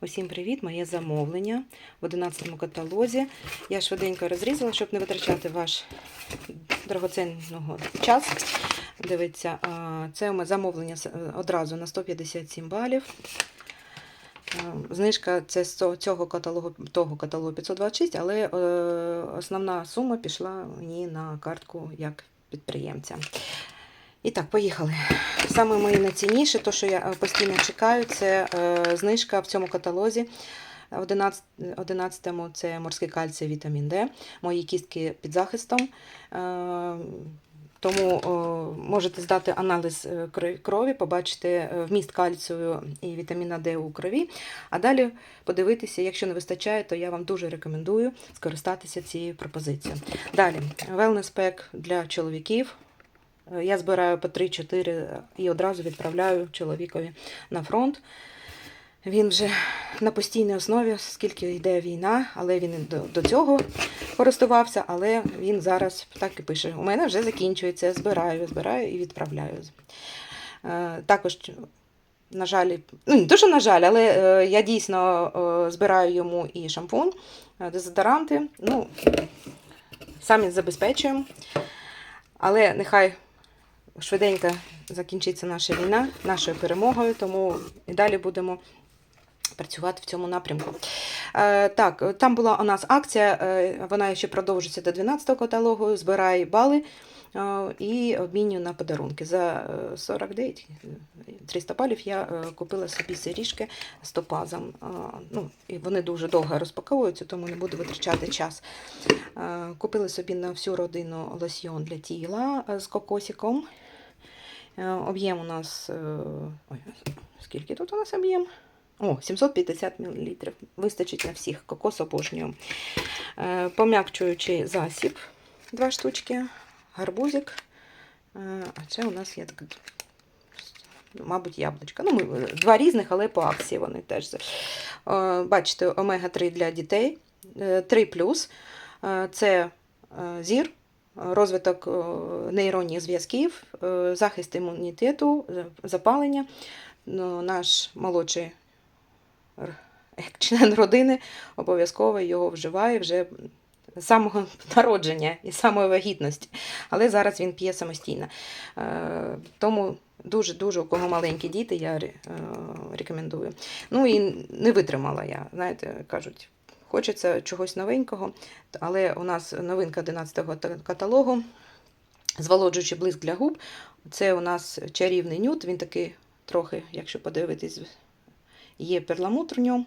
Усім привіт! Моє замовлення в 11 каталозі. Я швиденько розрізала, щоб не витрачати ваш дорогоцінного час. Дивіться, це у замовлення одразу на 157 балів. Знижка це з цього- цього каталогу, того каталогу 526, але е, основна сума пішла мені на картку як підприємця. І так, поїхали. Саме мої найцінніше, то що я е, постійно чекаю, це е, знижка в цьому каталозі. 11, 11 це морський кальцій, вітамін Д, мої кістки під захистом. Е, тому можете здати аналіз крові, побачити вміст кальцію і вітаміна Д у крові. А далі подивитися, якщо не вистачає, то я вам дуже рекомендую скористатися цією пропозицією. Далі, wellness pack для чоловіків. Я збираю по 3-4 і одразу відправляю чоловікові на фронт. Він вже на постійній основі, скільки йде війна, але він до, цього користувався, але він зараз так і пише: у мене вже закінчується, збираю, збираю і відправляю. Е, Також, на жаль, ну не що на жаль, але е, я дійсно е, збираю йому і шампунь, дезодоранти. Ну, самі забезпечуємо. Але нехай швиденько закінчиться наша війна, нашою перемогою, тому і далі будемо працювати в цьому напрямку. Е, так, там була у нас акція, е, вона ще продовжується до 12-го каталогу. Збирай бали е, і обмінюю на подарунки. За е, 49 300 балів я купила собі сиріжки з топазом. Ну, і вони дуже довго розпаковуються, тому не буду витрачати час. Купили собі на всю родину лосьйон для тіла з кокосиком. Е, Об'єм у нас. е, Ой, скільки тут у нас об'єм? О, 750 мл. Вистачить на всіх. Кокос обожнюю. Е, Пом'якчуючий засіб. Два штучки. Гарбузик. А це у нас є так. Мабуть, яблучка. Ну, ми, два різних, але по акції вони теж. Бачите, омега-3 для дітей. 3 Е, Це зір, розвиток е, нейронних зв'язків, е, захист імунітету, запалення. Ну, Наш молодший член родини обов'язково його вживає вже з самого народження і самої вагітності. Але зараз він п'є самостійно. Е, Тому дуже-дуже, у кого маленькі діти, я рекомендую. Ну і не витримала я, знаєте, кажуть. Хочеться чогось новенького, але у нас новинка 11-го каталогу. Зволоджуючий блиск для губ. Це у нас чарівний нюд, він такий трохи, якщо подивитись, є перламутр в ньому.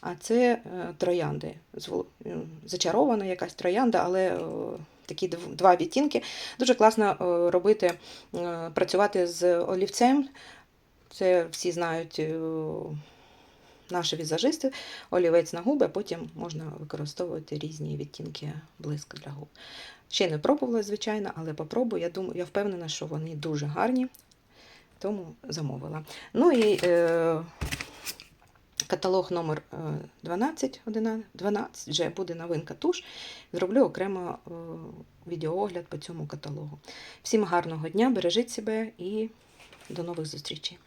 А це е, троянди. Зачарована якась троянда, але е, такі два відтінки. Дуже класно е, робити, працювати з олівцем. Це всі знають наші візажисти. Олівець на губи, а потім можна використовувати різні відтінки блиску для губ. Ще не пробувала, звичайно, але попробую. Я думаю, я впевнена, що вони дуже гарні, тому замовила. Ну і е, каталог номер е, 12, 11, 12, вже буде новинка туш. Зроблю окремо е, відеоогляд по цьому каталогу. Всім гарного дня, бережіть себе і до нових зустрічей.